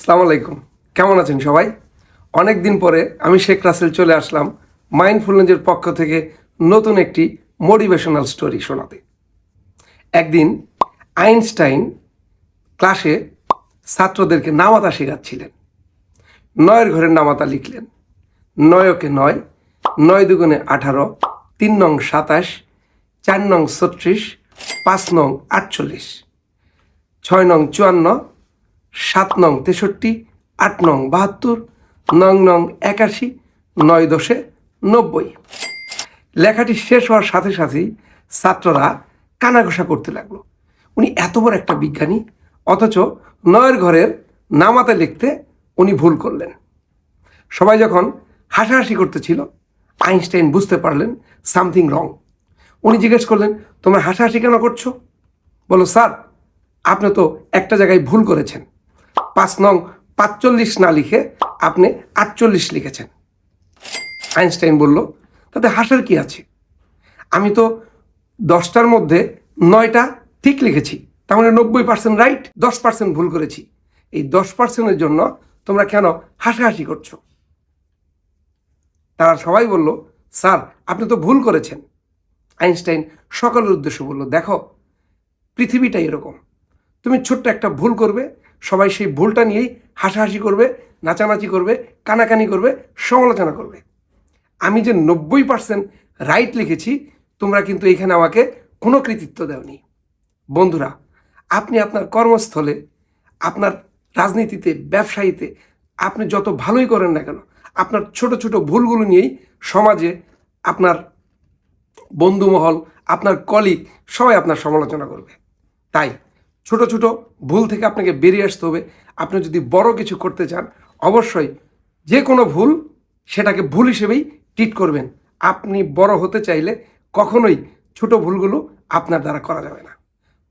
সালাম আলাইকুম। কেমন আছেন সবাই? অনেক দিন পরে আমি শেখ রাসেল চলে আসলাম মাইন্ডফুলনেজের পক্ষ থেকে নতুন একটি মোটিভেশনাল স্টোরি শোনাতে। একদিন আইনস্টাইন ক্লাসে ছাত্রদেরকে নামাতা শেখাচ্ছিলেন নয়ের ঘরের নামাতা লিখলেন, নয়কে নয় নয় দুগুণে আঠারো, তিন নং সাতাশ, চার নং ছত্রিশ, পাঁচ নং আটচল্লিশ, ছয় নং চুয়ান্ন সাত নং তেষট্টি, আট নং বাহাত্তর, নং নং একাশি, নয় দশে নব্বই। লেখাটি শেষ হওয়ার সাথে সাথেই ছাত্ররা কানাঘোষা করতে লাগল। উনি এত বড় একটা বিজ্ঞানী, অথচ নয়ের ঘরের নামাতে লিখতে উনি ভুল করলেন। সবাই যখন হাসাহাসি করতেছিল, আইনস্টাইন বুঝতে পারলেন সামথিং রং। উনি জিজ্ঞেস করলেন, তোমরা হাসাহাসি কেন করছ? বলো স্যার, আপনি তো একটা জায়গায় ভুল করেছেন। পাঁচ নং পাঁচচল্লিশ না লিখে আপনি আটচল্লিশ লিখেছেন। আইনস্টাইন বলল, তাতে হাসার কি আছে? আমি তো দশটার মধ্যে নয়টা ঠিক লিখেছি, তার মানে নব্বই পার্সেন্ট রাইট দশ পার্সেন্ট ভুল করেছি। এই দশ পার্সেন্টের জন্য তোমরা কেন হাসাহাসি করছ? তারা সবাই বলল, স্যার, আপনি তো ভুল করেছেন। আইনস্টাইন সকলের উদ্দেশ্য বলল, দেখো পৃথিবীটা এরকম। তুমি ছোট্ট একটা ভুল করবে, সবাই সেই ভুলটা নিয়েই হাসাহাসি করবে, নাচানাচি করবে, কানাকানি করবে, সমালোচনা করবে। আমি যে নব্বই পার্সেন্ট রাইট লিখেছি, তোমরা কিন্তু এখানে আমাকে কোনো কৃতিত্ব দেওনি। বন্ধুরা, আপনি আপনার কর্মস্থলে, আপনার রাজনীতিতে, ব্যবসায়ীতে, আপনি যত ভালোই করেন না কেন, আপনার ছোট ছোট ভুলগুলো নিয়েই সমাজে আপনার বন্ধুমহল, আপনার কলিগ সবাই আপনার সমালোচনা করবে। তাই ছোট ছোট ভুল থেকে আপনাকে বেরিয়ে আসতে হবে। আপনি যদি বড় কিছু করতে চান, অবশ্যই যে কোনো ভুল সেটাকে ভুল হিসেবেই ট্রিট করবেন। আপনি বড় হতে চাইলে কখনোই ছোট ভুলগুলো আপনার দ্বারা করা যাবে না।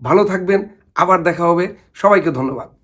ভালো থাকবেন, আবার দেখা হবে। সবাইকে ধন্যবাদ।